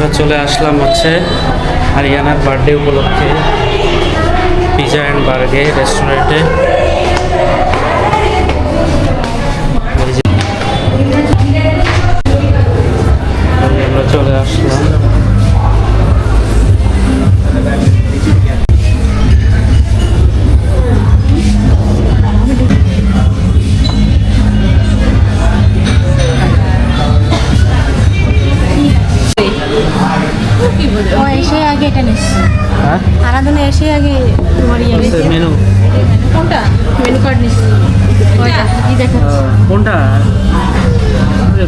আমরা চলে আসলাম হচ্ছে আরিয়ানার বার্থডে উপলক্ষে পিজা অ্যান্ড বার্গে রেস্টুরেন্টে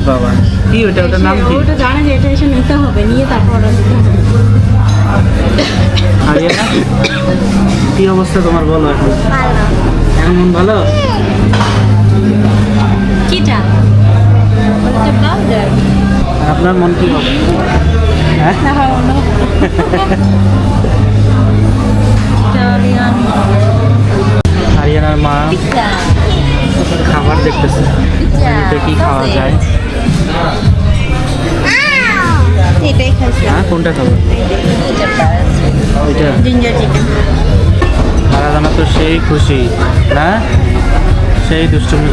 বাবা। কি ওটা? ওটার নাম কি? ওটা জানে যে এটা এসে নিতে হবে নিয়ে তারপর অর্ডার দিতে হবে। আরিয়ানা কি অবস্থা তোমার বলো এখন? এখন মন ভালো? কিটা? আপনার মন কি হবে হ্যাঁ? হয় আরিয়ানার মা খাবার দেখতেছে। কি খাওয়া যায়? এটাই খাইছিলাম হ্যাঁ কোনটা খাব? ওইটা জিঞ্জার চিকেন আরাধনা তো সেই খুশি না? সেই দুষ্টুমি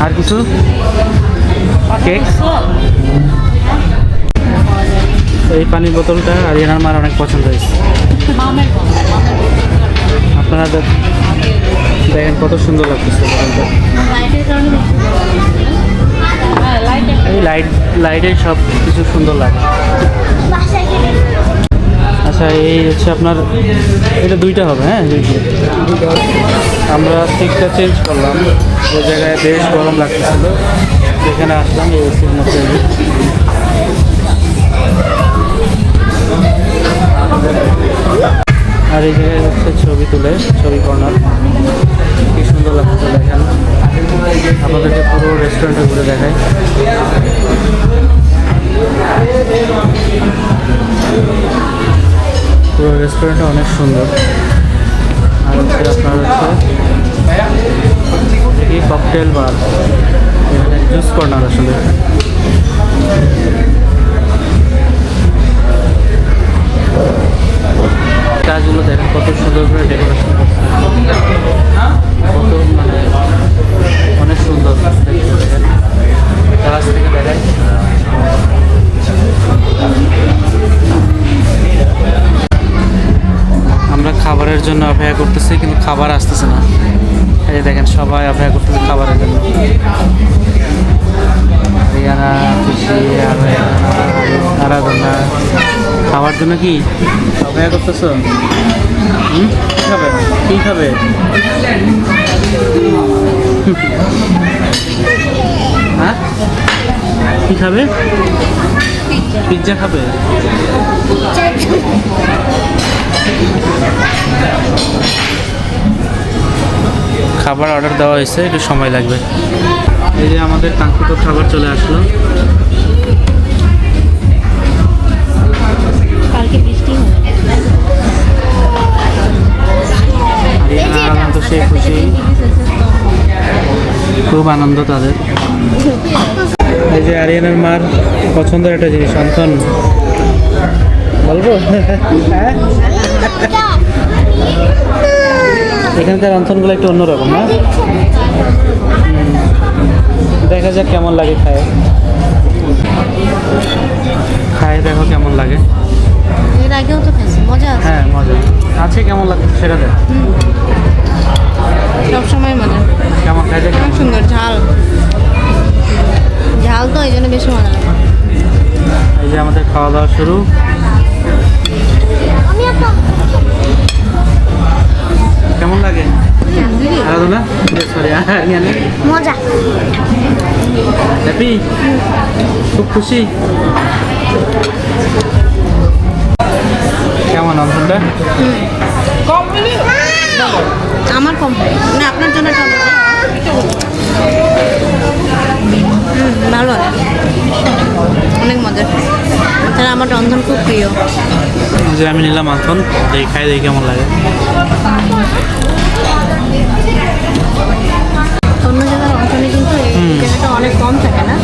আর- কিছু? কেক এই পানির বোতলটা আরিয়ানার মার অনেক পছন্দ হয়েছে। আপনারা দেখেন কত সুন্দর লাগতেছে লাইটের লাইটের এই লাইট লাইটে সব কিছু সুন্দর লাগে আচ্ছা এই হচ্ছে আপনার, এটা দুইটা হবে হ্যাঁ? আমরা সিটটা চেঞ্জ করলাম। ওই জায়গায় বেশ গরম লাগতেছিল। এখানে আসলাম, এই এসির মধ্যে আর এই জায়গায় হচ্ছে ছবি তুলে, ছবি কর্নার। জুস কর্নার আসলে। কাজগুলো দেখেন কত সুন্দর করে ডেকোরেশন কত মানে অনেক সুন্দর কাছ থেকে দেখায় আমরা খাবারের জন্য অপেক্ষা করতেছি, কিন্তু খাবার আসতেছে না। এই দেখেন, সবাই অপেক্ষা করতেছে খাবারের জন্য। রিয়ানা, খুশি আরাধনা। খাবার জন্য কি? অপেক্ষা করতেছো? কি খাবে? কি খাবে? হ্যাঁ? কি খাবে? পিৎজা খাবে? খাবার অর্ডার দেওয়া হয়েছে একটু সময় লাগবে। এই যে আমাদের কাঙ্ক্ষিত খাবার চলে আসলো। কালকে বৃষ্টি হবে। আরিয়ানা আরাধনা তো সে খুশি। খুব আনন্দ তাদের। এই যে আরিয়ানার মার পছন্দের একটা জিনিস অন্থন বলব? হ্যাঁ? এখানকার অন্থনগুলো একটু অন্যরকম না হুম। দেখা যাক কেমন লাগে খায়। খায় দেখো কেমন লাগে। এর আগেও তো খাইছি মজা আছে। হ্যাঁ মজা। আছে কেমন লাগছে সেটা দেখ। সবসময় মজা। কেমন খাই দেখ। অনেক সুন্দর ঝাল। ঝাল তো এই জন্য বেশি মজা লাগে। এই যে আমাদের খাওয়া দাওয়া শুরু। কেমন আরিয়ানা মজা। হ্যাপি খুব খুশি? কেমন অন্তরটা আমার কম না আপনার জন্য ভালো অনেক মজা। তাহলে আমার রন্ধন খুব প্রিয়। যে আমি নিলাম দেখি খাই দেখি কেমন লাগে। অনেক কম থাকে না।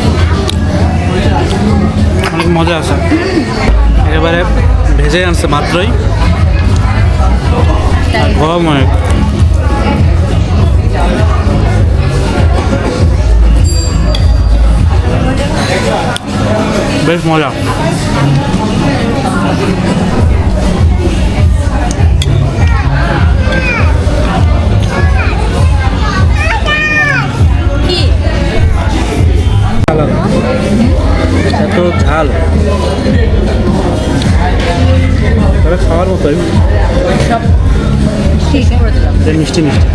অনেক মজা আছে। এবারে ভেজে আনছে মাত্রই। গরম অনেক। বেশ মজা। এত ঝাল। তবে খাওয়ার মতোই সব মিষ্টি মিষ্টি।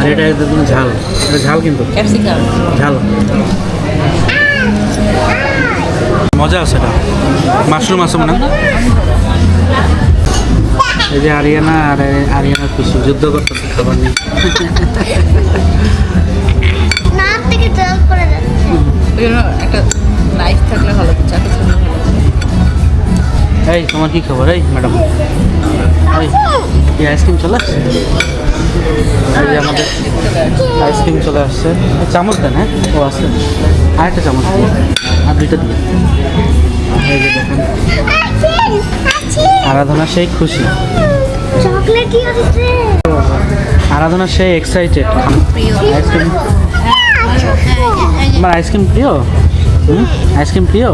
আর এটা একদম ঝাল। এটা ঝাল কিন্তু। ক্যাপসিকাম। ঝাল। মজা আছে এটা। মাশরুম আছে মানে এই যে আরিয়ানা আর আরিয়ানার পিসি যুদ্ধ করতেছে খাবার নিয়ে। একটা নাইফ থাকলে ভালো হতো চাকু থাকলে ভালো হতো। এই তোমার কি খবর? এই ম্যাডাম এই আইসক্রিম চলে আসছে? এই আমাদের আইসক্রিম চলে আসছে। চামচ দেন হ্যাঁ? ও আছে। আরেকটা চামচ দিন আর দুইটা দিন এই যে দেখেন। আরাধনা সেই খুশি। আরাধনা সেই এক্সাইটেড আইসক্রিম তোমার আইসক্রিম প্রিয়? আইসক্রিম প্রিয়?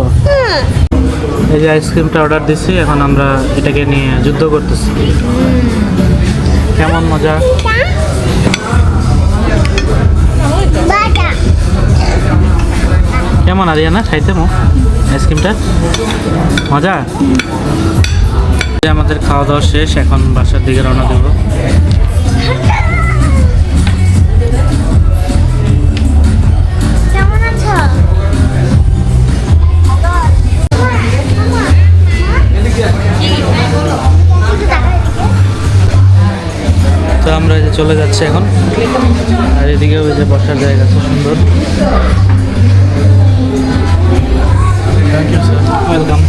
এই যে আইসক্রিমটা অর্ডার দিছি এখন আমরা এটাকে নিয়ে যুদ্ধ করতেছি। কেমন মজা? কেমন আরিয়ানা খাইতে মো? আইসক্রিমটা মজা? আমাদের খাওয়া দাওয়া শেষ এখন বাসার দিকে রওনা দেবো। তো আমরা এই যে চলে যাচ্ছি এখন। আর এদিকেও ওই যে বসার জায়গা আছে সুন্দর। থ্যাংক ইউ স্যার ওয়েলকাম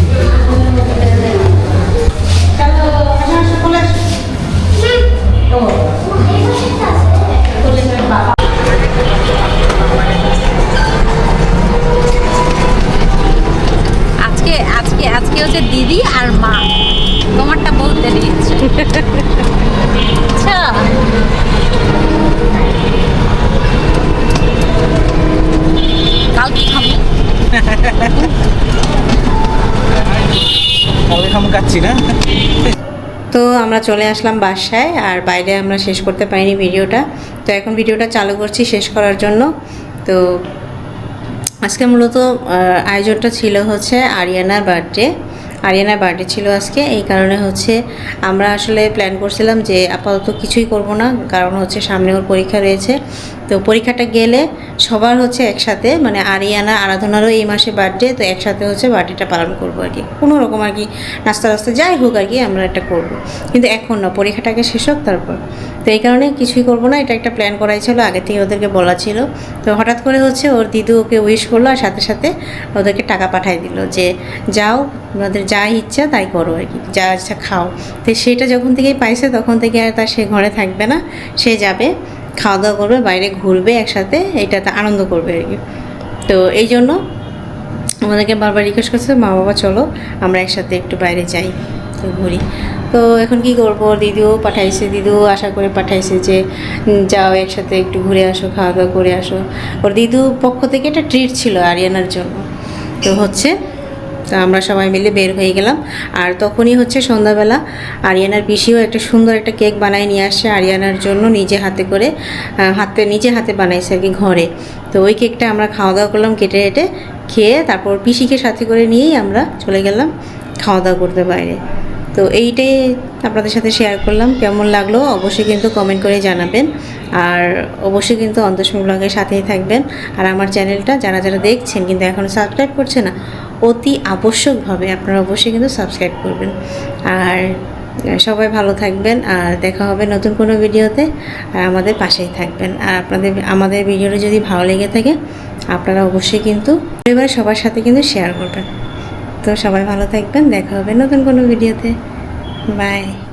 কাচ্ছি না। তো আমরা চলে আসলাম বাসায় আর বাইরে আমরা শেষ করতে পারিনি ভিডিওটা। তো এখন ভিডিওটা চালু করছি শেষ করার জন্য। তো আজকে মূলত আয়োজনটা ছিল হচ্ছে আরিয়ানার বার্থডে। আরিয়ানার বার্থডে ছিল আজকে, এই কারণে হচ্ছে আমরা আসলে প্ল্যান করছিলাম যে আপাতত কিছুই করব না, কারণ হচ্ছে সামনে ওর পরীক্ষা রয়েছে। তো পরীক্ষাটা গেলে সবার হচ্ছে একসাথে মানে আরিয়ানা, আরাধনারও এই মাসে বার্থডে তো একসাথে হচ্ছে বার্থডেটা পালন করব আর কি। কোনো রকম আর কি নাস্তা রাস্তা যাই হোক আর কি, আমরা এটা করব। কিন্তু এখন না পরীক্ষাটাকে শেষ হোক তারপর। তো এই কারণে কিছুই করব না, এটা একটা প্ল্যান করাই ছিল, আগে থেকে ওদেরকে বলা ছিল। তো হঠাৎ করে হচ্ছে ওর দিদু ওকে উইশ করল আর সাথে সাথে ওদেরকে টাকা পাঠাই দিল যে, যাও ওনাদের যা ইচ্ছা তাই করো আর কি, যা ইচ্ছা খাও। তো সেটা যখন থেকেই পাইছে, তখন থেকে আর তার সে ঘরে থাকবে না, সে যাবে। খাওয়া দাওয়া করবে, বাইরে ঘুরবে, একসাথে এইটাতে আনন্দ করবে আর কি। তো এই জন্য আমাদেরকে বারবার রিকোয়েস্ট করছে, মা বাবা চলো, আমরা একসাথে একটু বাইরে যাই তো ঘুরি। তো এখন কি করব? দিদিও পাঠাইছে, দিদিও আশা করে পাঠাইছে যে যাও একসাথে একটু ঘুরে আসো খাওয়া দাওয়া করে আসো। ওর দিদু পক্ষ থেকে একটা ট্রিট ছিল আরিয়ানার জন্য। তো হচ্ছে তো আমরা সবাই মিলে বের হয়ে গেলাম। আর তখনই হচ্ছে সন্ধ্যাবেলা আরিয়ানার পিসিও একটা সুন্দর একটা কেক বানায় নিয়ে আসছে আরিয়ানার জন্য নিজে হাতে করে হাতে, নিজে হাতে বানাইছে আর কি ঘরে। তো ওই কেকটা আমরা খাওয়া দাওয়া করলাম কেটে কেটে খেয়ে তারপর পিসিকে সাথে করে নিয়েই আমরা চলে গেলাম খাওয়া দাওয়া করতে বাইরে। তো এইটাই আপনাদের সাথে শেয়ার করলাম। কেমন লাগল অবশ্যই কিন্তু কমেন্ট করে জানাবেন। আর অবশ্যই কিন্তু অন্তসমী ব্লগের সাথেই থাকবেন। আর আমার চ্যানেলটা যারা যারা দেখছেন কিন্তু এখনও সাবস্ক্রাইব করছে না, অতি আবশ্যকভাবে আপনারা অবশ্যই কিন্তু সাবস্ক্রাইব করবেন। আর সবাই ভালো থাকবেন আর দেখা হবে নতুন কোনো ভিডিওতে। আর আমাদের পাশেই থাকবেন। আর আপনাদের, আমাদের ভিডিওটা যদি ভালো লেগে থাকে, আপনারা অবশ্যই কিন্তু পরিবারের সবার সাথে কিন্তু শেয়ার করবেন। তো সবাই ভালো থাকবেন। দেখা হবে নতুন কোনো ভিডিওতে। বাই